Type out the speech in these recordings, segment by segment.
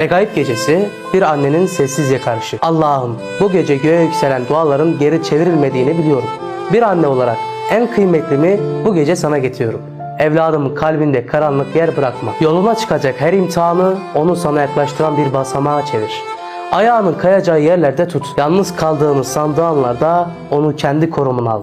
Regaib gecesi bir annenin sessiz yakarışı. Allah'ım bu gece göğe yükselen duaların geri çevrilmediğini biliyorum. Bir anne olarak en kıymetlimi bu gece sana getiriyorum. Evladımın kalbinde karanlık yer bırakma. Yoluna çıkacak her imtihanı onu sana yaklaştıran bir basamağa çevir. Ayağının kayacağı yerlerde tut. Yalnız kaldığını sandığı anlarda onu kendi korumuna al.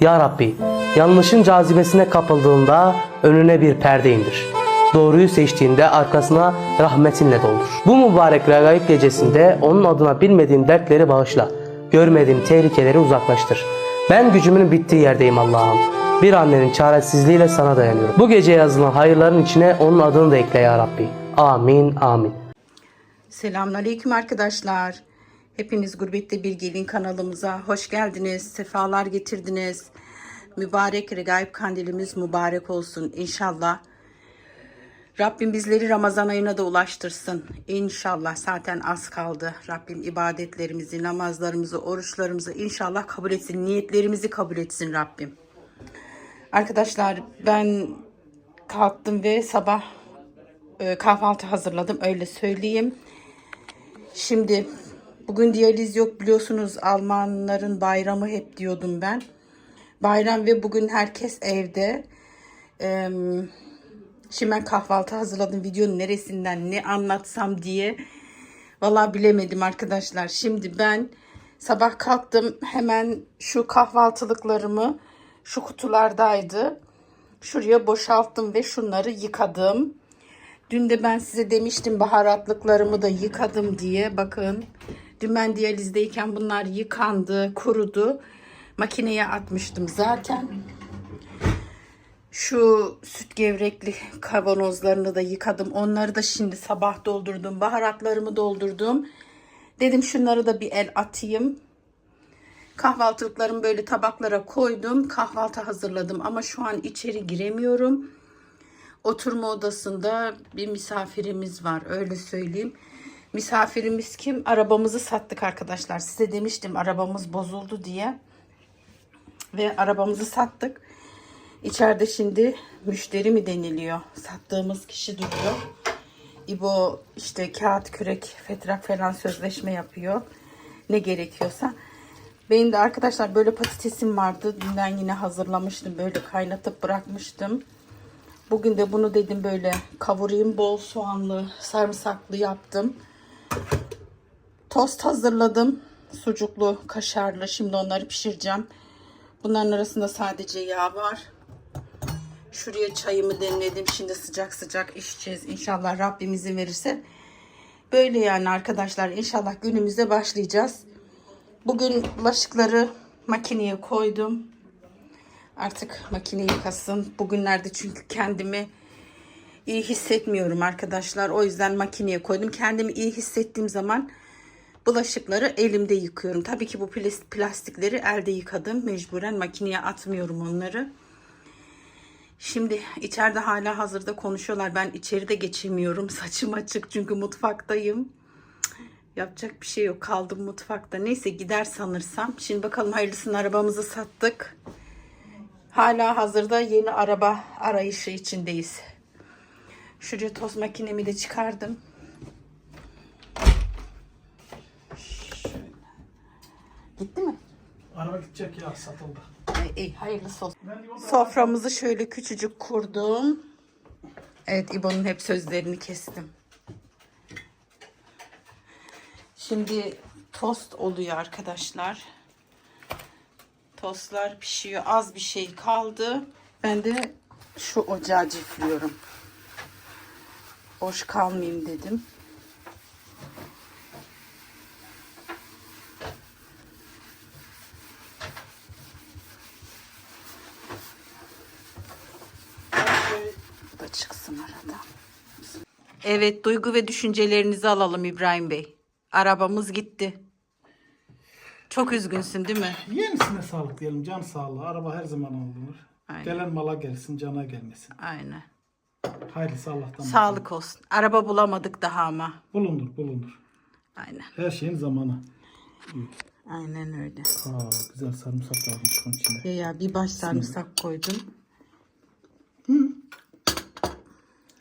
Ya Rabbi, yanlışın cazibesine kapıldığında önüne bir perde indir. Doğruyu seçtiğinde arkasına rahmetinle doldur. Bu mübarek regaib gecesinde onun adına bilmediğin dertleri bağışla. Görmediğin tehlikeleri uzaklaştır. Ben gücümün bittiği yerdeyim Allah'ım. Bir annenin çaresizliğiyle sana dayanıyorum. Bu gece yazılan hayırların içine onun adını da ekle ya Rabbi. Amin amin. Selamünaleyküm arkadaşlar. Hepiniz Gurbette Bir Gelin kanalımıza hoş geldiniz. Sefalar getirdiniz. Mübarek Regaib kandilimiz mübarek olsun inşallah. Rabbim bizleri Ramazan ayına da ulaştırsın. İnşallah zaten az kaldı. Rabbim ibadetlerimizi, namazlarımızı, oruçlarımızı inşallah kabul etsin. Niyetlerimizi kabul etsin Rabbim. Arkadaşlar ben kalktım ve sabah e, kahvaltı hazırladım öyle söyleyeyim. Şimdi bugün diyaliz yok biliyorsunuz Almanların bayramı hep diyordum ben. Bayram ve bugün herkes evde. Ee, şimdi ben kahvaltı hazırladım videonun neresinden ne anlatsam diye. Vallahi bilemedim arkadaşlar. Şimdi ben sabah kalktım hemen şu kahvaltılıklarımı şu kutulardaydı. Şuraya boşalttım ve şunları yıkadım. Dün de ben size demiştim baharatlıklarımı da yıkadım diye. Bakın dün ben diyalizdeyken bunlar yıkandı, kurudu. Makineye atmıştım zaten. Şu süt gevrekli kavanozlarını da yıkadım. Onları da şimdi sabah doldurdum. Baharatlarımı doldurdum. Dedim şunları da bir el atayım. Kahvaltılıklarımı böyle tabaklara koydum. Kahvaltı hazırladım ama şu an içeri giremiyorum oturma odasında bir misafirimiz var öyle söyleyeyim. Misafirimiz kim? Arabamızı sattık arkadaşlar. Size demiştim arabamız bozuldu diye. Ve arabamızı sattık. İçeride şimdi müşteri mi deniliyor? Sattığımız kişi duruyor. İbo işte kağıt kürek fetrak falan sözleşme yapıyor. Ne gerekiyorsa. Benim de arkadaşlar böyle patatesim vardı. Dünden yine hazırlamıştım. Böyle kaynatıp bırakmıştım. Bugün de bunu dedim böyle kavurayım. Bol soğanlı, sarımsaklı yaptım. Tost hazırladım. Sucuklu, kaşarlı. Şimdi onları pişireceğim. Bunların arasında sadece yağ var. Şuraya çayımı demledim. Şimdi sıcak sıcak içeceğiz. İnşallah Rabbim izin verirse. Böyle yani arkadaşlar. İnşallah günümüze başlayacağız. Bugün bulaşıkları makineye koydum. Artık makine yıkasın. Bugünlerde çünkü kendimi iyi hissetmiyorum arkadaşlar. O yüzden makineye koydum. Kendimi iyi hissettiğim zaman bulaşıkları elimde yıkıyorum. Tabii ki bu plas- plastikleri elde yıkadım. Mecburen makineye atmıyorum onları. Şimdi içeride hala hazırda konuşuyorlar. Ben içeride geçemiyorum. Saçım açık çünkü mutfaktayım. Yapacak bir şey yok. Kaldım mutfakta. Neyse gider sanırsam. Şimdi bakalım hayırlısını arabamızı sattık. Hala hazırda yeni araba arayışı içindeyiz. Şuraya toz makinemi de çıkardım. Şöyle. Gitti mi? Araba gidecek ya satıldı. İyi, iyi hayırlısı olsun. Soframızı şöyle küçücük kurdum. Evet İbo'nun hep sözlerini kestim. Şimdi tost oluyor arkadaşlar. Tostlar pişiyor. Az bir şey kaldı. Ben de şu ocağı cifliyorum. Boş kalmayayım dedim. Bu da çıksın arada. Evet duygu ve düşüncelerinizi alalım İbrahim Bey. Arabamız gitti. Çok üzgünsün değil mi? Yenisine sağlık diyelim. Can sağlığı. Araba her zaman alınır. Aynen. Gelen mala gelsin, cana gelmesin. Aynen. Hayırlısı Allah'tan. Sağlık olsun. Araba bulamadık daha ama. Bulundur, bulundur. Aynen. Her şeyin zamanı. Aynen öyle. Aa, güzel sarımsak varmış bunun içinde. Ya ya bir baş sarımsak koydum.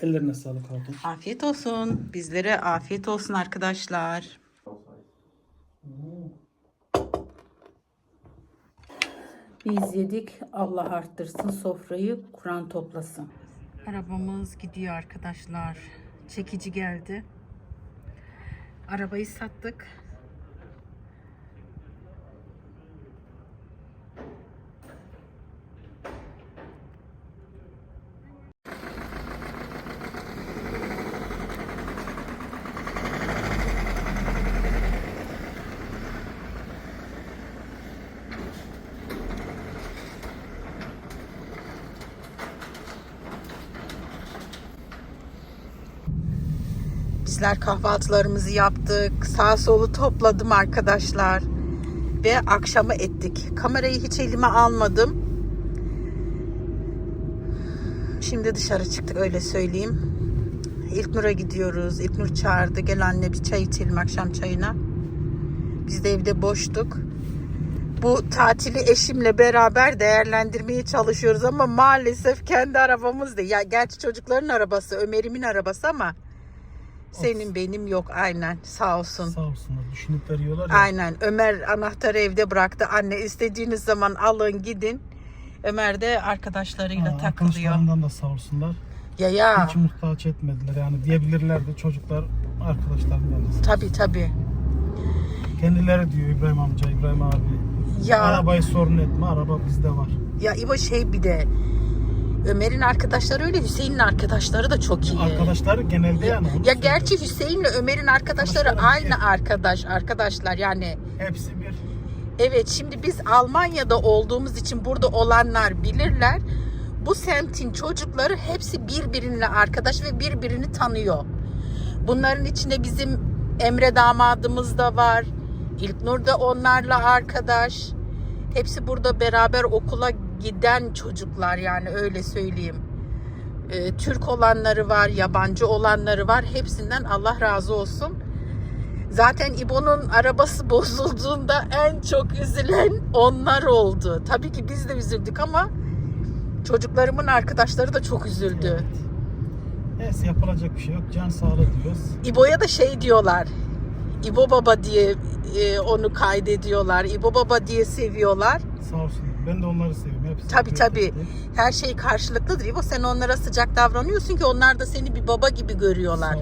Ellerine sağlık hatun. Afiyet olsun. Bizlere afiyet olsun arkadaşlar. Biz yedik. Allah arttırsın sofrayı. Kur'an toplasın. Arabamız gidiyor arkadaşlar. Çekici geldi. Arabayı sattık. Bizler kahvaltılarımızı yaptık. Sağ solu topladım arkadaşlar. Ve akşamı ettik. Kamerayı hiç elime almadım. Şimdi dışarı çıktık öyle söyleyeyim. İlknur'a gidiyoruz. İlknur çağırdı. Gel anne bir çay içelim akşam çayına. Biz de evde boştuk. Bu tatili eşimle beraber değerlendirmeye çalışıyoruz ama maalesef kendi arabamız değil. Ya gerçi çocukların arabası, Ömer'imin arabası ama senin benim yok aynen sağ olsun. Sağ olsunlar. Düşünüp veriyorlar ya. Aynen Ömer anahtarı evde bıraktı. Anne istediğiniz zaman alın gidin. Ömer de arkadaşlarıyla Ha, takılıyor. Arkadaşlarından da sağ olsunlar. Ya ya Hiç muhtaç etmediler. Yani diyebilirlerdi çocuklar arkadaşlarından da sağ tabi tabi. Kendileri diyor İbrahim amca, İbrahim abi. Ya Arabayı sorun etme, araba bizde var. ya İbo şey bir de Ömer'in arkadaşları öyle Hüseyin'in arkadaşları da çok iyi. Arkadaşları genelde yani. Ya söylüyorum. gerçi Hüseyin'le Ömer'in arkadaşları Arkadaşlar aynı bir. arkadaş arkadaşlar yani Hepsi bir. Evet şimdi biz Almanya'da olduğumuz için burada olanlar bilirler. Bu semtin çocukları hepsi birbiriyle arkadaş ve birbirini tanıyor. Bunların içinde bizim Emre damadımız da var. İlknur da onlarla arkadaş. Hepsi burada beraber okula giden çocuklar yani öyle söyleyeyim. Ee, Türk olanları var, yabancı olanları var. Hepsinden Allah razı olsun. Zaten İbo'nun arabası bozulduğunda en çok üzülen onlar oldu. Tabii ki biz de üzüldük ama çocuklarımın arkadaşları da çok üzüldü. Evet. Neyse yapılacak bir şey yok. Can sağlığı diyoruz. İbo'ya da şey diyorlar. İbo Baba diye e, onu kaydediyorlar. İbo Baba diye seviyorlar. Sağ olsun. Ben de onları seviyorum. Hepsi Tabii tabii. Her şey karşılıklıdır. İbo sen onlara sıcak davranıyorsun ki onlar da seni bir baba gibi görüyorlar.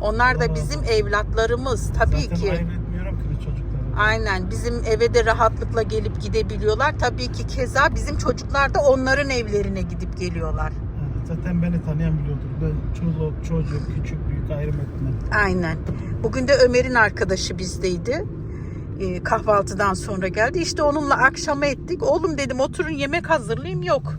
Onlar da bizim evlatlarımız tabii Zaten ki. ayırt etmiyorum ki çocukları. Aynen bizim eve de rahatlıkla gelip gidebiliyorlar. Tabii ki keza bizim çocuklar da onların evlerine gidip geliyorlar. Yani zaten beni tanıyan biliyordur. Ben çoluk, çocuk, küçük, büyük ayrım etmem. Aynen. Bugün de Ömer'in arkadaşı bizdeydi. Ee, kahvaltıdan sonra geldi. İşte onunla akşama ettik. Oğlum dedim oturun yemek hazırlayayım. Yok.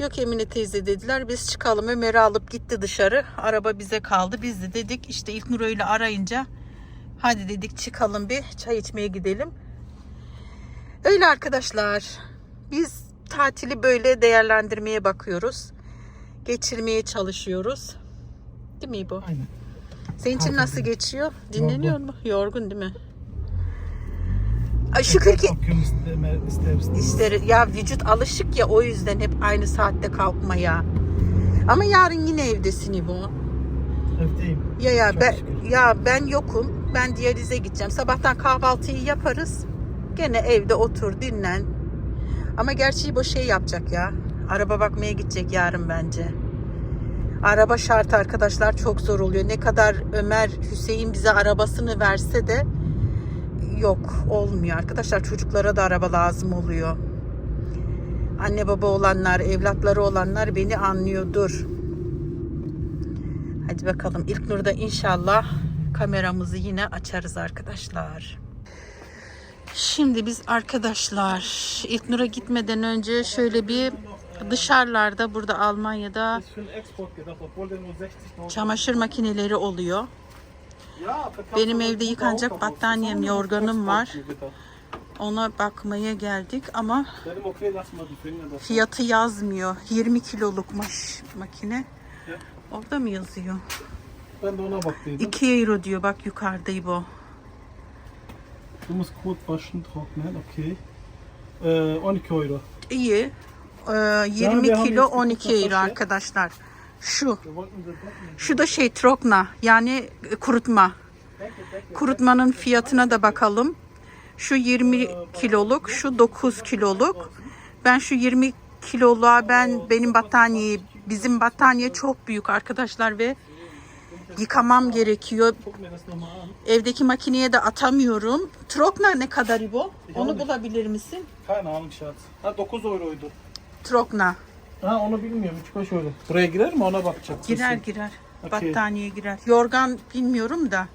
Yok Emine teyze dediler. Biz çıkalım. Ömer'i alıp gitti dışarı. Araba bize kaldı. Biz de dedik işte ilk Nur öyle arayınca hadi dedik çıkalım bir çay içmeye gidelim. Öyle arkadaşlar. Biz tatili böyle değerlendirmeye bakıyoruz. Geçirmeye çalışıyoruz. Değil mi İbo? Aynen. Senin için nasıl geçiyor? Dinleniyor Yorgun. mu? Yorgun değil mi? Ay şükür ki ister ister. ister ya vücut alışık ya o yüzden hep aynı saatte kalkmaya. Ama yarın yine evdesin İbo. Evdeyim. Ya ya Çok ben şükür. ya ben yokum. Ben diyalize gideceğim. Sabahtan kahvaltıyı yaparız. Gene evde otur dinlen. Ama gerçi bu şey yapacak ya. Araba bakmaya gidecek yarın bence. Araba şart arkadaşlar çok zor oluyor. Ne kadar Ömer Hüseyin bize arabasını verse de yok olmuyor arkadaşlar. Çocuklara da araba lazım oluyor. Anne baba olanlar, evlatları olanlar beni anlıyordur. Hadi bakalım ilk nurda inşallah kameramızı yine açarız arkadaşlar. Şimdi biz arkadaşlar ilk nura gitmeden önce şöyle bir dışarılarda burada Almanya'da çamaşır makineleri oluyor. Benim evde yıkanacak battaniyem, yorganım var. Ona bakmaya geldik ama fiyatı yazmıyor. 20 kiloluk maş makine. Orada mı yazıyor? Ben de ona baktıydım. 2 euro diyor bak yukarıda bu. Du musst gut waschen, trocknen, okay. Äh, 12 Euro. İyi. Ee, Yani 20 bir kilo hamle 12 sıkıntı euro arkadaşlar. Şu. Şu da şey trokna yani kurutma. Kurutmanın fiyatına da bakalım. Şu 20 kiloluk, şu 9 kiloluk. Ben şu 20 kiloluğa ben benim battaniyeyi, bizim battaniye çok büyük arkadaşlar ve yıkamam gerekiyor. Evdeki makineye de atamıyorum. Trokna ne kadar İbo? Onu bulabilir misin? Keine Ahnung Schatz. Ha 9 euroydu. Trokna. Ha onu bilmiyorum 3-5 euro. Buraya girer mi ona bakacağız. Girer girer. Okey. Battaniye girer. Yorgan bilmiyorum da.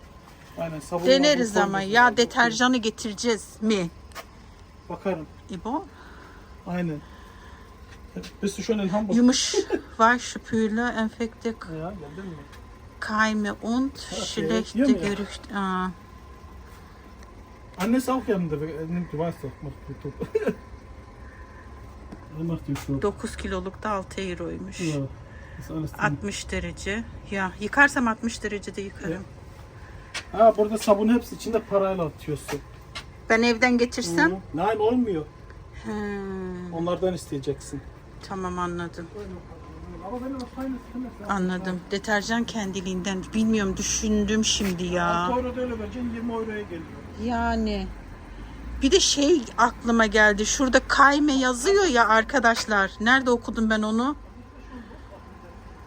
Aynen sabun Deneriz ama. Ya deterjanı getireceğiz mi? Bakarım. İbo. Aynen. Bist du schon in Hamburg? Yumuş Weichspüle, enfekte Ja, geldin mi? Keime und schlechte hier mir. Gerüchte. Aa, Anne ist auch yanında. Nimmt, du weißt doch, macht YouTube. Er macht YouTube. 9 kiloluk da 6 euroymuş. Ja, ist alles drin. 60 derece. Ya yıkarsam 60 derecede yıkarım. Ha burada sabun hepsi içinde parayla atıyorsun. Ben evden getirsem? Hı. Nein olmuyor. He, Onlardan isteyeceksin. tamam anladım. Anladım. Deterjan kendiliğinden. Bilmiyorum düşündüm şimdi ya. 6 euro da öyle vereceksin 20 euroya geliyor. Yani bir de şey aklıma geldi. Şurada kayme yazıyor ya arkadaşlar. Nerede okudum ben onu?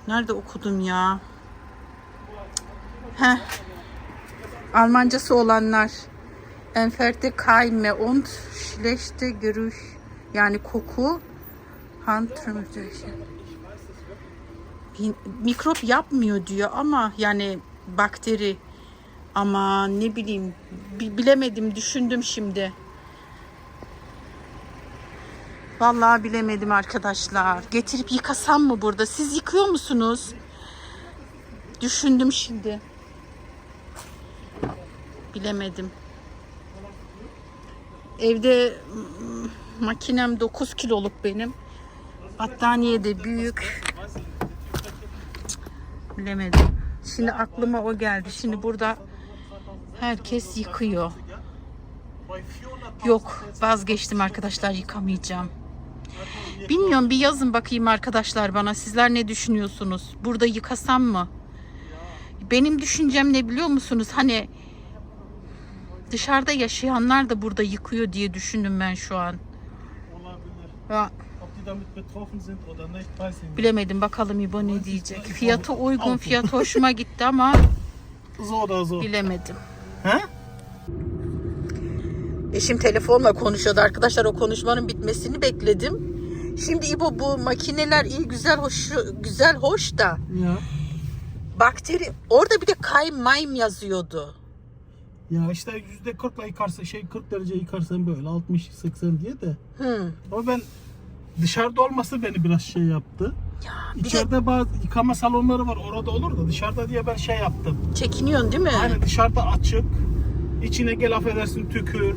Nerede okudum ya? Heh. Almancası olanlar. Enferte kayme und schlechte Gerüch. Yani koku. Mikrop yapmıyor diyor ama yani bakteri ama ne bileyim bi- bilemedim düşündüm şimdi. Vallahi bilemedim arkadaşlar. Getirip yıkasam mı burada? Siz yıkıyor musunuz? Düşündüm şimdi. Bilemedim. Evde makinem 9 kiloluk benim. Battaniye de büyük. Bilemedim. Şimdi aklıma o geldi. Şimdi burada herkes yıkıyor. Yok vazgeçtim arkadaşlar yıkamayacağım. Bilmiyorum bir yazın bakayım arkadaşlar bana. Sizler ne düşünüyorsunuz? Burada yıkasam mı? Benim düşüncem ne biliyor musunuz? Hani dışarıda yaşayanlar da burada yıkıyor diye düşündüm ben şu an. Ya, bilemedim bakalım İbo ne diyecek. Fiyatı uygun, fiyat hoşuma gitti ama bilemedim. He? Eşim telefonla konuşuyordu arkadaşlar. O konuşmanın bitmesini bekledim. Şimdi İbo bu makineler iyi güzel hoş güzel hoş da Ya. bakteri orada bir de kaymayım yazıyordu. Ya işte yüzde 40'la yıkarsa şey 40 derece yıkarsan böyle 60 80 diye de. Hı. Ama ben dışarıda olması beni biraz şey yaptı. Ya bir de İçeride bazı yıkama salonları var orada olur da dışarıda diye ben şey yaptım. çekiniyorsun değil mi? Hani dışarıda açık. içine gel affedersin tükür.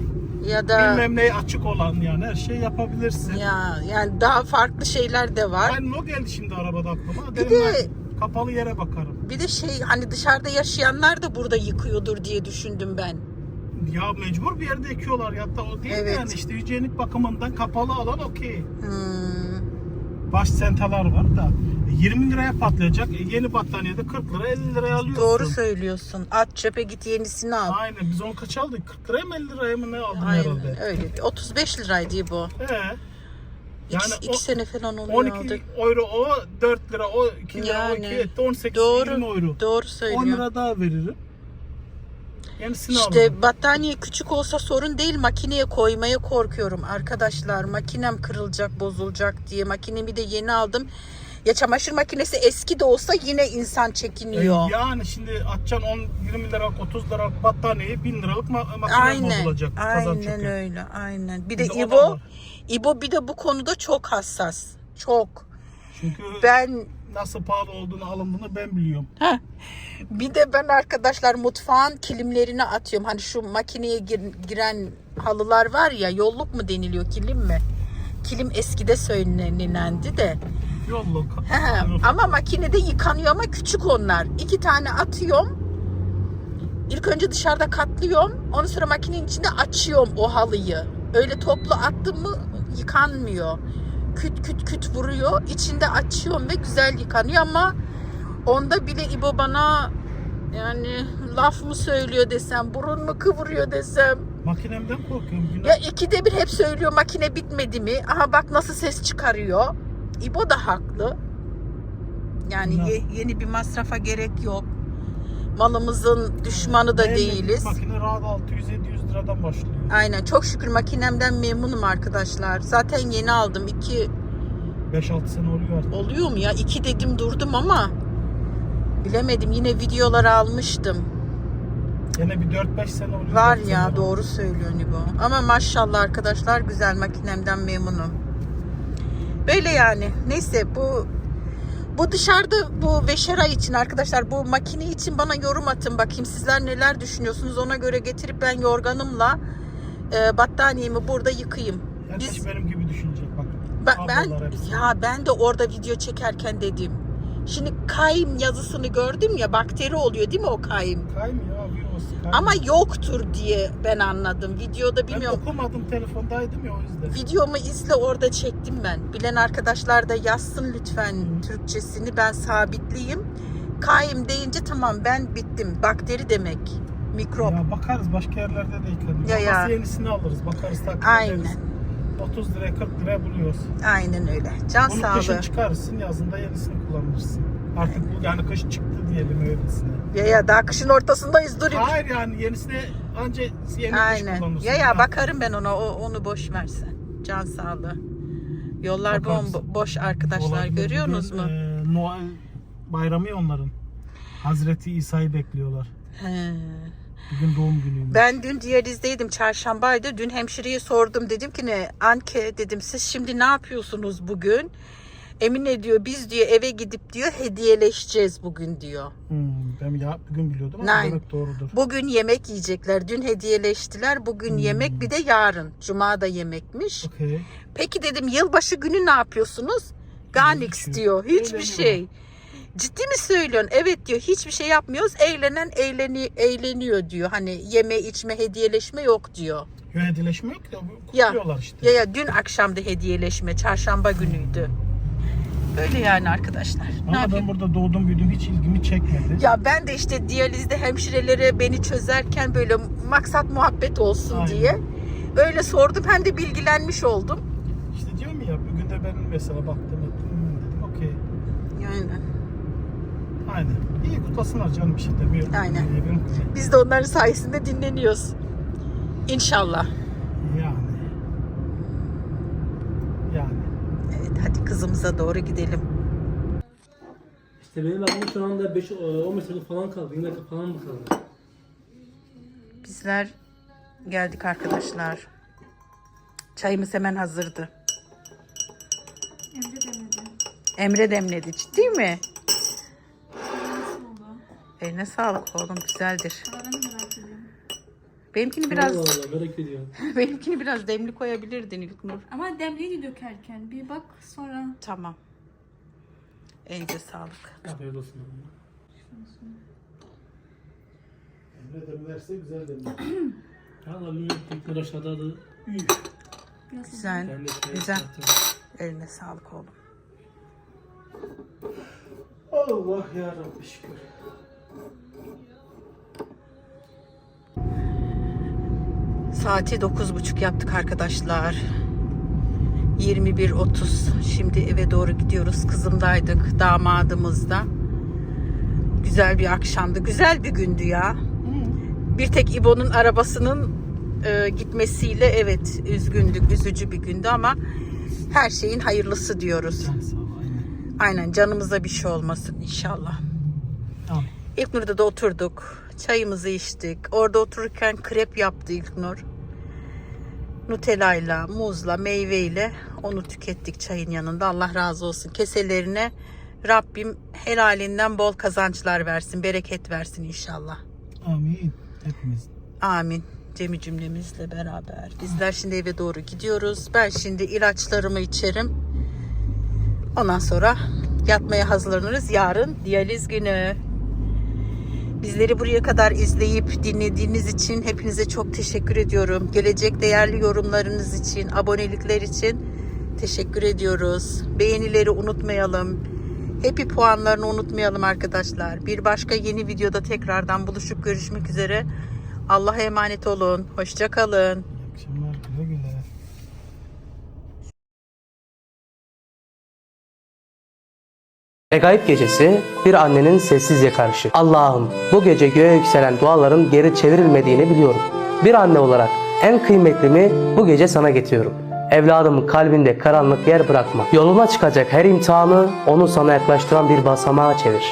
Ya da Bilmem ne açık olan yani her şey yapabilirsin. ya yani daha farklı şeyler de var. Aynen o geldi şimdi arabada aklıma. Bir Dedim de- ben kapalı yere bakarım. Bir de şey hani dışarıda yaşayanlar da burada yıkıyordur diye düşündüm ben. Ya mecbur bir yerde ekiyorlar ya da o değil Evet. yani işte hijyenik bakımından kapalı alan okey. Hmm. Baş sentalar var da 20 liraya patlayacak. E, yeni battaniyede 40 lira 50 liraya alıyorsun. Doğru söylüyorsun. At çöpe git yenisini al. Aynen biz onu kaç aldık? 40 liraya mı 50 liraya mı ne aldım Aynen herhalde? öyle. 35 liraydı bu. He. Yani Yani iki, o- sene falan oluyor 12 aldık. euro o 4 lira o 2 lira o Yani. 2 etti 18 Doğru. 20 euro. Doğru 10 söylüyor. lira daha veririm. Yenisini. İşte battaniye küçük olsa sorun değil. Makineye koymaya korkuyorum arkadaşlar. Makinem kırılacak, bozulacak diye. Makinemi de yeni aldım. Ya çamaşır makinesi eski de olsa yine insan çekiniyor. Yani şimdi atacaksın 10 20 liralık 30 liralık battaniyeyi 1000 liralık ma- makine Aynen. bozulacak. Aynen öyle. Aynen. Bir de Bir de İbo. İbo bir de bu konuda çok hassas. Çok. Çünkü Ben nasıl pahalı olduğunu alındığını ben biliyorum. Heh. Bir de ben arkadaşlar mutfağın kilimlerini atıyorum. Hani şu makineye gir- giren halılar var ya yolluk mu deniliyor kilim mi? Kilim eskide söylenilendi de. Yolluk. He, ama makinede yıkanıyor ama küçük onlar. İki tane atıyorum. İlk önce dışarıda katlıyorum. Ondan sonra makinenin içinde açıyorum o halıyı. Öyle toplu attım mı yıkanmıyor. Küt küt küt vuruyor. İçinde açıyorum ve güzel yıkanıyor ama Onda bile İbo bana yani laf mı söylüyor desem, burun mu kıvırıyor desem. Makinemden korkuyorum. Günah. Ya ikide bir hep söylüyor makine bitmedi mi? Aha bak nasıl ses çıkarıyor. İbo da haklı. Yani ye- yeni bir masrafa gerek yok. Malımızın düşmanı da Beğenmedim. değiliz. Makine rahat 600-700 liradan başlıyor. Aynen çok şükür makinemden memnunum arkadaşlar. Zaten yeni aldım. iki 5-6 sene oluyor artık. oluyor mu ya? İki dedim durdum ama bilemedim. Yine videoları almıştım. Gene bir 4-5 sene oluyor. Var ya sene doğru söylüyor Nibo. Ama maşallah arkadaşlar güzel makinemden memnunum. Böyle yani. Neyse bu bu dışarıda bu Veşera için arkadaşlar bu makine için bana yorum atın bakayım sizler neler düşünüyorsunuz ona göre getirip ben yorganımla e, battaniyemi burada yıkayayım. Herkes Biz benim gibi düşünecek bak. ben, ben Kablolar hepsi. ya ben de orada video çekerken dedim. Şimdi kaym yazısını gördüm ya bakteri oluyor değil mi o kaym? Kaymıyor abi Ama yoktur diye ben anladım. Videoda ben bilmiyorum. okumadım telefondaydım ya o yüzden. Videomu izle orada çektim ben. Bilen arkadaşlar da yazsın lütfen Türkçesini. Ben sabitleyeyim. Kaim deyince tamam ben bittim. Bakteri demek. Mikrop. Ya bakarız başka yerlerde de yıkanıyor. Ya Ya, yenisini alırız bakarız takip ederiz. Aynen. 30 liraya 40 liraya buluyoruz. Aynen öyle. Can Bunu sağlığı. kışın çıkarırsın yazında yenisini kullanırsın. Artık bu yani kış çıktı diyelim öylesine. Ya ya daha kışın ortasındayız dur. Hayır yani yenisine anca yeni Aynen. kullanırsın. Ya ya bakarım ben ona. O, onu boş versen. Can sağlığı. Yollar Bakarsın. bombo boş arkadaşlar. Olabilir. Görüyorsunuz Bugün, mu? e, Noel bayramı ya onların. Hazreti İsa'yı bekliyorlar. He. Bugün doğum günüymüş. Ben dün diyalizdeydim çarşambaydı. Dün hemşireye sordum. Dedim ki ne Anke dedim siz şimdi ne yapıyorsunuz bugün? Emine diyor biz diyor eve gidip diyor hediyeleşeceğiz bugün diyor. Hmm, ben ya bugün biliyordum ama Nein. demek doğrudur. Bugün yemek yiyecekler. Dün hediyeleştiler. Bugün yemek bir de yarın. Cuma da yemekmiş. Okey. Peki dedim yılbaşı günü ne yapıyorsunuz? Gar Hiçbir şey. diyor. Hiçbir Eğleniyor. şey. Ciddi mi söylüyorsun? Evet diyor. Hiçbir şey yapmıyoruz. Eğlenen eğleni, eğleniyor diyor. Hani yeme içme hediyeleşme yok diyor. Yönetileşme yok da Ya. kutluyorlar işte. Ya ya dün akşamda hediyeleşme. Çarşamba günüydü. Böyle yani arkadaşlar. Ne Ama yapayım? ben burada doğdum büyüdüm hiç ilgimi çekmedi. Ya ben de işte diyalizde hemşirelere beni çözerken böyle maksat muhabbet olsun Aynen. diye öyle sordum. Hem de bilgilenmiş oldum. İşte diyorum ya bugün de ben mesela baktım ettim hmm, dedim okey. Yani Aynen. İyi kutlasınlar canım bir şey demiyorum. Aynen. Biz de onların sayesinde dinleniyoruz. İnşallah. Yani. Yani. Evet hadi kızımıza doğru gidelim. İşte benim aklım şu anda 5 15 dakika falan kaldı. 20 dakika falan mı kaldı? Bizler geldik arkadaşlar. Çayımız hemen hazırdı. Emre demedi. Emre demledi. Ciddi mi? Nasıl oldu? Eline sağlık oğlum güzeldir. Valla ben de merak ediyorum. Benimkini biraz Allah Allah merak ediyorum. benimkini biraz demli koyabilirdin İlknur. Ama demliği dökerken bir bak sonra Tamam. Elinize sağlık. Afiyet olsun. Emre demlerse güzel demler. Allah bilmiyorum. Tekrar aşağıda da Güzel. De şey Güzel. Eline sağlık oğlum. Allah ya Rabbi şükür. Saati 9.30 yaptık arkadaşlar. 21.30. Şimdi eve doğru gidiyoruz. Kızımdaydık, damadımızda. Güzel bir akşamdı. Güzel bir gündü ya. Bir tek İbo'nun arabasının e, gitmesiyle evet üzgündük. Üzücü bir gündü ama her şeyin hayırlısı diyoruz. Aynen canımıza bir şey olmasın inşallah. Tamam. İlknur'da da oturduk. Çayımızı içtik. Orada otururken krep yaptı İlknur. Nutella'yla, muzla, meyveyle onu tükettik çayın yanında. Allah razı olsun. Keselerine Rabbim helalinden bol kazançlar versin, bereket versin inşallah. Amin. Hepimiz. Amin. Cemi cümlemizle beraber. Bizler şimdi eve doğru gidiyoruz. Ben şimdi ilaçlarımı içerim. Ondan sonra yatmaya hazırlanırız. Yarın diyaliz günü. Bizleri buraya kadar izleyip dinlediğiniz için hepinize çok teşekkür ediyorum. Gelecek değerli yorumlarınız için, abonelikler için teşekkür ediyoruz. Beğenileri unutmayalım. Happy puanlarını unutmayalım arkadaşlar. Bir başka yeni videoda tekrardan buluşup görüşmek üzere. Allah'a emanet olun. Hoşça kalın. İyi akşamlar Regaib gecesi bir annenin sessiz yakarışı. Allah'ım bu gece göğe yükselen duaların geri çevrilmediğini biliyorum. Bir anne olarak en kıymetlimi bu gece sana getiriyorum. Evladımın kalbinde karanlık yer bırakma. Yoluna çıkacak her imtihanı onu sana yaklaştıran bir basamağa çevir.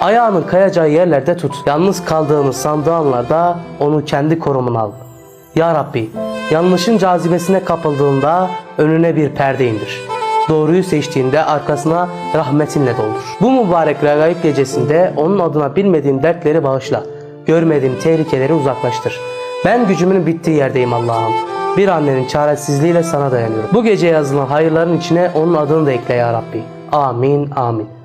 Ayağının kayacağı yerlerde tut. Yalnız kaldığını sandığı anlarda onu kendi korumuna al. Ya Rabbi, yanlışın cazibesine kapıldığında önüne bir perde indir. Doğruyu seçtiğinde arkasına rahmetinle doldur. Bu mübarek regaib gecesinde onun adına bilmediğim dertleri bağışla. Görmediğim tehlikeleri uzaklaştır. Ben gücümün bittiği yerdeyim Allah'ım. Bir annenin çaresizliğiyle sana dayanıyorum. Bu gece yazılan hayırların içine onun adını da ekle ya Rabbi. Amin amin.